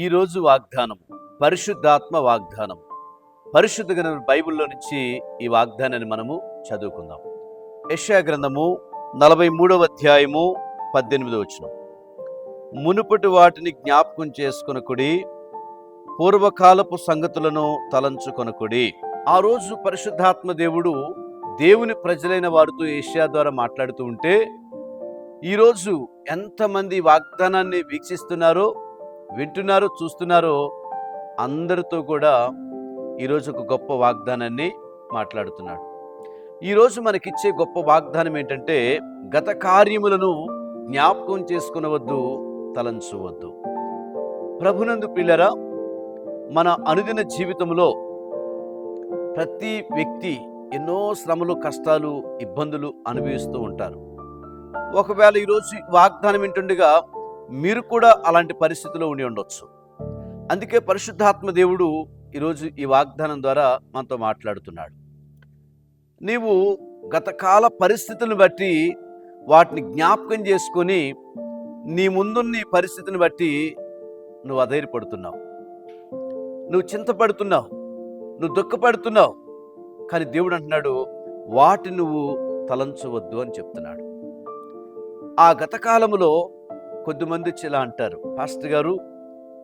ఈరోజు వాగ్దానం పరిశుద్ధాత్మ వాగ్దానం. పరిశుద్ధ గ్రంథం బైబిల్లో నుంచి ఈ వాగ్దానాన్ని మనము చదువుకుందాం. యశా గ్రంథము నలభై మూడవ అధ్యాయము పద్దెనిమిది వచ్చిన మునుపటి వాటిని జ్ఞాపకం చేసుకొనకుడి పూర్వకాలపు సంగతులను తలంచుకొనకుడి. ఆ రోజు పరిశుద్ధాత్మ దేవుడు దేవుని ప్రజలైన వారితో ఏషియా ద్వారా మాట్లాడుతూ ఉంటే ఈరోజు ఎంతమంది వాగ్దానాన్ని వీక్షిస్తున్నారో వింటున్నారో చూస్తున్నారో అందరితో కూడా ఈరోజు ఒక గొప్ప వాగ్దానాన్ని మాట్లాడుతున్నాడు. ఈరోజు మనకిచ్చే గొప్ప వాగ్దానం ఏంటంటే గత కార్యములను జ్ఞాపకం చేసుకునవద్దు తలంచవద్దు. ప్రభునందు పిల్లరా మన అనుదిన జీవితంలో ప్రతి వ్యక్తి ఎన్నో శ్రమలు కష్టాలు ఇబ్బందులు అనుభవిస్తూ ఉంటారు. ఒకవేళ ఈరోజు వాగ్దానం ఏంటుండగా మీరు కూడా అలాంటి పరిస్థితిలో ఉండి ఉండొచ్చు. అందుకే పరిశుద్ధాత్మ దేవుడు ఈరోజు ఈ వాగ్దానం ద్వారా మనతో మాట్లాడుతున్నాడు. నీవు గతకాల పరిస్థితులను బట్టి వాటిని జ్ఞాపకం చేసుకొని నీ ముందున్న పరిస్థితిని బట్టి నువ్వు అధైర్యపడుతున్నావు. నువ్వు చింతపడుతున్నావు. నువ్వు దుఃఖపడుతున్నావు. కానీ దేవుడు అంటున్నాడు వాటి నువ్వు తలంచవద్దు అని చెప్తున్నాడు. ఆ గతకాలములో కొద్దిమంది వచ్చి ఇలా అంటారు పాస్టర్ గారు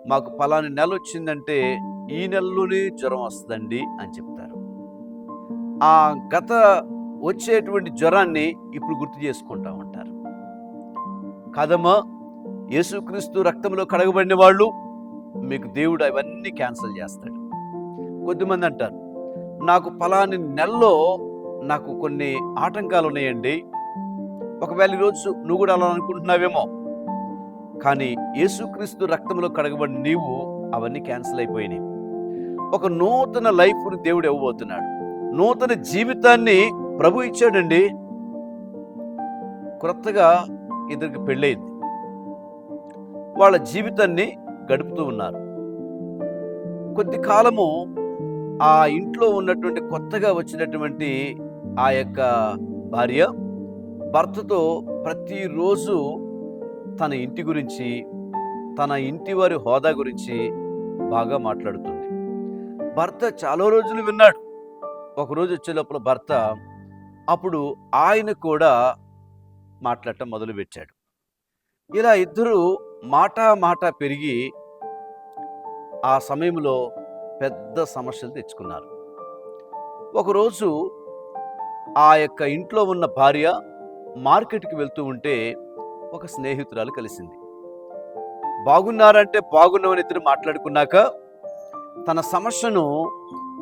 మాకు పలాని నెల వచ్చిందంటే ఈ నెలలోనే జ్వరం వస్తుందండి అని చెప్తారు. ఆ గత వచ్చేటువంటి జ్వరాన్ని ఇప్పుడు గుర్తు చేసుకుంటా ఉంటారు. కదమ్మా యేసుక్రీస్తు రక్తంలో కడగబడిన వాళ్ళు మీకు దేవుడు అవన్నీ క్యాన్సిల్ చేస్తాడు. కొద్దిమంది అంటారు నాకు పలాని నెలలో నాకు కొన్ని ఆటంకాలు ఉన్నాయండి. ఒకవేళ ఈరోజు నువ్వు కూడా అలా అనుకుంటున్నావేమో కానీ యేసుక్రీస్తు రక్తంలో కడగబడి నీవు అవన్నీ క్యాన్సిల్ అయిపోయినాయి. ఒక నూతన లైఫ్ని దేవుడు ఇవ్వబోతున్నాడు. నూతన జీవితాన్ని ప్రభు ఇచ్చాడండి. క్రొత్తగా ఇద్దరికి పెళ్ళయింది. వాళ్ళ జీవితాన్ని గడుపుతూ ఉన్నారు. కొద్ది కాలము ఆ ఇంట్లో ఉన్నటువంటి కొత్తగా వచ్చినటువంటి ఆ యొక్క భార్య భర్తతో ప్రతిరోజు తన ఇంటి గురించి తన ఇంటి వారి హోదా గురించి బాగా మాట్లాడుతుంది. భర్త చాలా రోజులు విన్నాడు. ఒకరోజు వచ్చే లోపల భర్త అప్పుడు ఆయన కూడా మాట్లాడటం మొదలుపెట్టాడు. ఇలా ఇద్దరు మాట మాట పెరిగి ఆ సమయంలో పెద్ద సమస్యలు తెచ్చుకున్నారు. ఒకరోజు ఆ యొక్క ఇంట్లో ఉన్న భార్య మార్కెట్కి వెళ్తూ ఉంటే ఒక స్నేహితురాలు కలిసింది. బాగున్నారంటే బాగున్నామని ఇద్దరు మాట్లాడుకున్నాక తన సమస్యను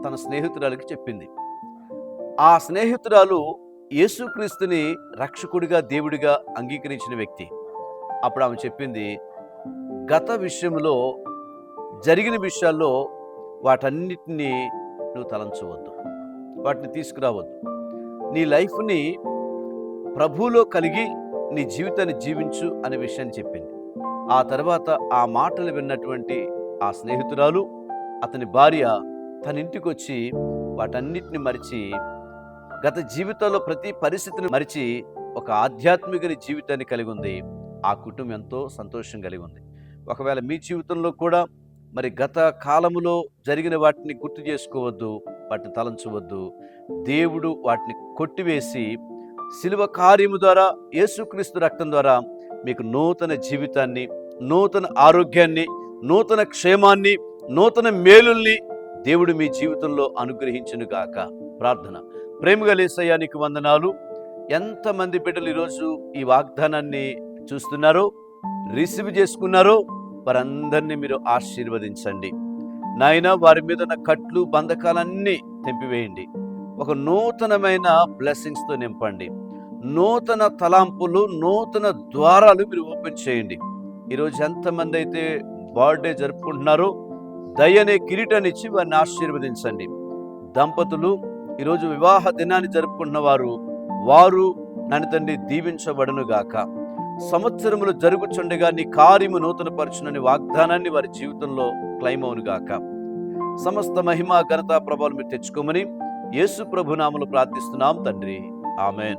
తన స్నేహితురాలకి చెప్పింది. ఆ స్నేహితురాలు యేసుక్రీస్తుని రక్షకుడిగా దేవుడిగా అంగీకరించిన వ్యక్తి. అప్పుడు ఆమె చెప్పింది గత విషయంలో జరిగిన విషయాల్లో వాటన్నిటినీ నువ్వు తలంచవద్దు. వాటిని తీసుకురావద్దు. నీ లైఫ్ని ప్రభువులో కలిగి నీ జీవితాన్ని జీవించు అనే విషయాన్ని చెప్పింది. ఆ తర్వాత ఆ మాటలు విన్నటువంటి ఆ స్నేహితురాలు అతని భార్య తన ఇంటికి వచ్చి వాటన్నిటిని మరిచి గత జీవితంలో ప్రతి పరిస్థితిని మరిచి ఒక ఆధ్యాత్మిక జీవితాన్ని కలిగి ఉంది. ఆ కుటుంబం ఎంతో సంతోషం కలిగి ఉంది. ఒకవేళ మీ జీవితంలో కూడా మరి గత కాలములో జరిగిన వాటిని గుర్తు చేసుకోవద్దు వాటిని తలంచవద్దు. దేవుడు వాటిని కొట్టివేసి శిలువ కార్యము ద్వారా యేసుక్రీస్తు రక్తం ద్వారా మీకు నూతన జీవితాన్ని నూతన ఆరోగ్యాన్ని నూతన క్షేమాన్ని నూతన మేలుల్ని దేవుడు మీ జీవితంలో అనుగ్రహించును గాక. ప్రార్థన. ప్రేమగా నీకు వందనాలు. ఎంతమంది బిడ్డలు ఈరోజు ఈ వాగ్దానాన్ని చూస్తున్నారో రిసీవ్ చేసుకున్నారో వారందరినీ మీరు ఆశీర్వదించండి. నాయన వారి మీద ఉన్న కట్లు బంధకాలన్నీ తెంపివేయండి. ఒక నూతనమైన బ్లెస్సింగ్స్తో నింపండి. నూతన తలాంపులు నూతన ద్వారాలు మీరు ఓపెన్ చేయండి. ఈరోజు ఎంతమంది అయితే బర్త్డే జరుపుకుంటున్నారో దయనే కిరీటాన్ని ఇచ్చి వారిని ఆశీర్వదించండి. దంపతులు ఈరోజు వివాహ దినాన్ని జరుపుకుంటున్న వారు వారు నన్ను తండ్రి దీవించబడను గాక. సంవత్సరములు జరుగుచుండగా నీ కార్యము నూతనపరచునని వాగ్దానాన్ని వారి జీవితంలో క్లైమ్ అవును గాక. సమస్త మహిమ ఘనత ప్రభావం మీరు తెచ్చుకోమని యేసు ప్రభునాములు ప్రార్థిస్తున్నాం తండ్రి. ఆమెన్.